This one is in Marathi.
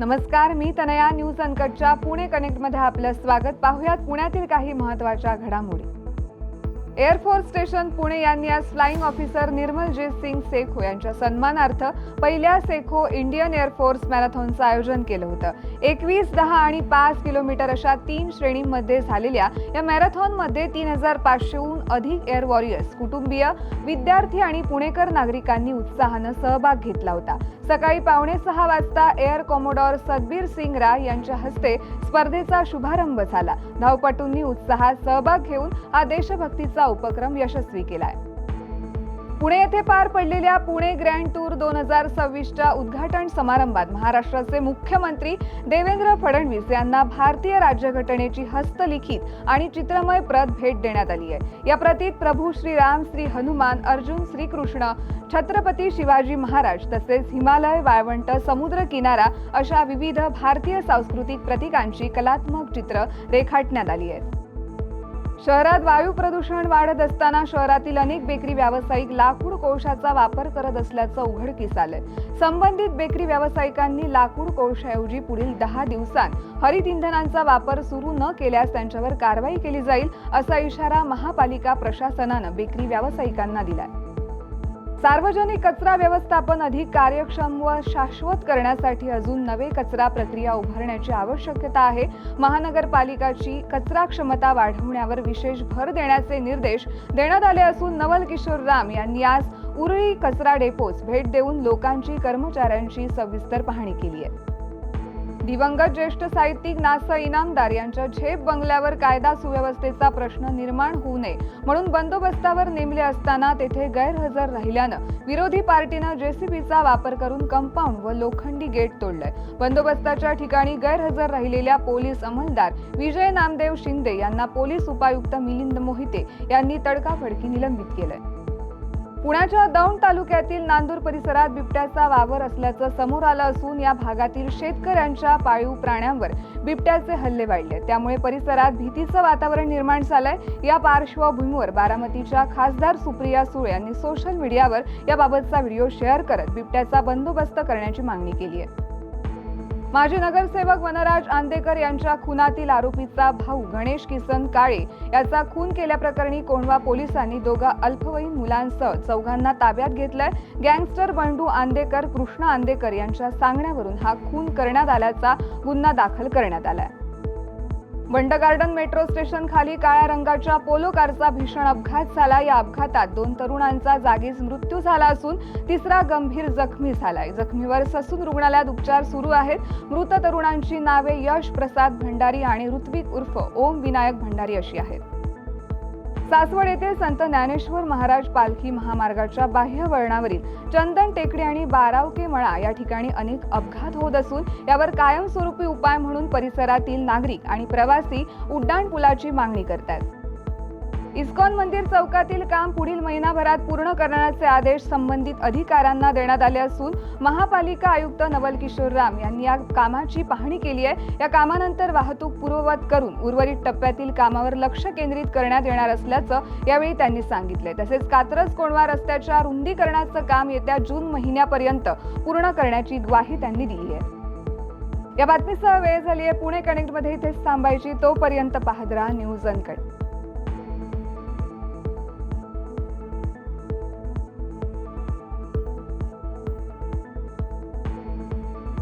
नमस्कार मी तनया न्यूज अनकटच्या पुणे कनेक्टमध्ये आपलं स्वागत. पाहूयात पुण्यातील काही महत्त्वाच्या घडामोडी. एअरफोर्स स्टेशन पुणे यांनी आज फ्लाईंग ऑफिसर निर्मलजीत सिंग सेखो यांच्या सन्मानार्थ पहिल्या सेखो इंडियन एअरफोर्स मॅरेथॉनचं आयोजन केलं होतं. एकवीस दहा आणि पाच किलोमीटर अशा तीन श्रेणींमध्ये झालेल्या या मॅरेथॉनमध्ये तीन हजार पाचशेहून अधिक एअर वॉरियर्स कुटुंबीय विद्यार्थी आणि पुणेकर नागरिकांनी उत्साहानं सहभाग घेतला होता. सकाळी पावणे सहा वाजता एअर कॉमोडॉर सदबीर सिंग राय यांच्या हस्ते स्पर्धेचा शुभारंभ झाला. धावपटूंनी उत्साहात सहभाग घेऊन हा देशभक्तीचा उपक्रम यशस्वी केलाय. पुणे येथे पार पडलेल्या पुणे ग्रँड टूर दोन हजार सव्वीसच्या उद्घाटन समारंभात महाराष्ट्राचे मुख्यमंत्री देवेंद्र फडणवीस यांना भारतीय राज्यघटनेची हस्तलिखित आणि चित्रमय प्रत भेट देण्यात आली आहे. या प्रतीत प्रभू श्रीराम श्री हनुमान अर्जुन श्रीकृष्ण छत्रपती शिवाजी महाराज तसेच हिमालय वाळवंट समुद्र किनारा अशा विविध भारतीय सांस्कृतिक प्रतीकांची कलात्मक चित्र रेखाटण्यात आली आहेत. शहरात वायू प्रदूषण वाढत असताना शहरातील अनेक बेकरी व्यावसायिक लाकूड कोळशाचा वापर करत असल्याचं उघडकीस आलंय. संबंधित बेकरी व्यावसायिकांनी लाकूड कोळशाऐवजी पुढील दहा दिवसांत हरित इंधनांचा वापर सुरू न केल्यास त्यांच्यावर कारवाई केली जाईल असा इशारा महापालिका प्रशासनानं बेकरी व्यावसायिकांना दिलाय. सार्वजनिक कचरा व्यवस्थापन अधिक कार्यक्षम व शाश्वत करण्यासाठी अजून नवे कचरा प्रक्रिया उभारण्याची आवश्यकता आहे. महानगरपालिकाची कचरा क्षमता वाढवण्यावर विशेष भर देण्याचे निर्देश देण्यात आले असून नवल किशोर राम यांनी आज उरळी कचरा डेपोस भेट देऊन लोकांची कर्मचाऱ्यांची सविस्तर पाहणी केली आहे. दिवंगत ज्येष्ठ साहित्यिक नासा इनामदार यांच्या झेप बंगल्यावर कायदा सुव्यवस्थेचा प्रश्न निर्माण होऊ नये म्हणून बंदोबस्तावर नेमले असताना तेथे गैरहजर राहिल्यानं विरोधी पार्टीनं जेसीबीचा वापर करून कंपाऊंड व लोखंडी गेट तोडलंय. बंदोबस्ताच्या ठिकाणी गैरहजर राहिलेल्या पोलीस अंमलदार विजय नामदेव शिंदे यांना पोलीस उपायुक्त मिलिंद मोहिते यांनी तडकाफडकी निलंबित केलंय. पुण्याच्या दौंड तालुक्यातील नांदूर परिसरात बिबट्याचा वावर असल्याचं समोर आलं असून या भागातील शेतकऱ्यांच्या पाळीव प्राण्यांवर बिबट्याचे हल्ले वाढले. त्यामुळे परिसरात भीतीचं वातावरण निर्माण झालंय. या पार्श्वभूमीवर बारामतीच्या खासदार सुप्रिया सुळे यांनी सोशल मीडियावर याबाबतचा व्हिडिओ शेअर करत बिबट्याचा बंदोबस्त करण्याची मागणी केली आहे. माजी नगरसेवक वनराज आंदेकर यांच्या खुनातील आरोपीचा भाऊ गणेश किसन काळे याचा खून केल्याप्रकरणी कोंढवा पोलिसांनी दोघा अल्पवयीन मुलांसह चौघांना ताब्यात घेतलंय. गँगस्टर बंडू आंदेकर कृष्णा आंदेकर यांच्या सांगण्यावरून हा खून करण्यात आल्याचा गुन्हा दाखल करण्यात आलाय. बंड गार्डन मेट्रो स्टेशन खाली काळ्या रंगाच्या पोलो कारचा भीषण अपघात झाला. या अपघातात दोन तरुणांचा जागीच मृत्यू झाला असून तिसरा गंभीर जखमी झालाय. जखमीवर ससून रुग्णालयात उपचार सुरू आहेत. मृत तरुणांची नावे यश प्रसाद भंडारी आणि ऋत्विक उर्फ ओम विनायक भंडारी अशी आहेत. सासवड येथे संत ज्ञानेश्वर महाराज पालखी महामार्गाच्या बाह्य वळणावरील चंदन टेकडी आणि बारावके मळा या ठिकाणी अनेक अपघात होत असून यावर कायमस्वरूपी उपाय म्हणून परिसरातील नागरिक आणि प्रवासी उड्डाण पुलाची मागणी करतात इस्कॉन मंदिर चौकातील काम पुढील महिनाभरात पूर्ण करण्याचे आदेश संबंधित अधिकाऱ्यांना देण्यात आले असून महापालिका आयुक्त नवल किशोर राम यांनी या कामाची पाहणी केली आहे. या कामानंतर वाहतूक पूर्ववत करून उर्वरित टप्प्यातील कामावर लक्ष केंद्रित करण्यात येणार असल्याचं यावेळी त्यांनी सांगितले तसेच कात्रज कोणवा रस्त्याच्या रुंदीकरणाचं काम येत्या जून महिन्यापर्यंत पूर्ण करण्याची ग्वाही त्यांनी दिली आहे. या बातमीसह वेळ झाली आहे पुणे कनेक्टमध्ये इथेच थांबायची. तोपर्यंत पाहत राहा न्यूज अनकट.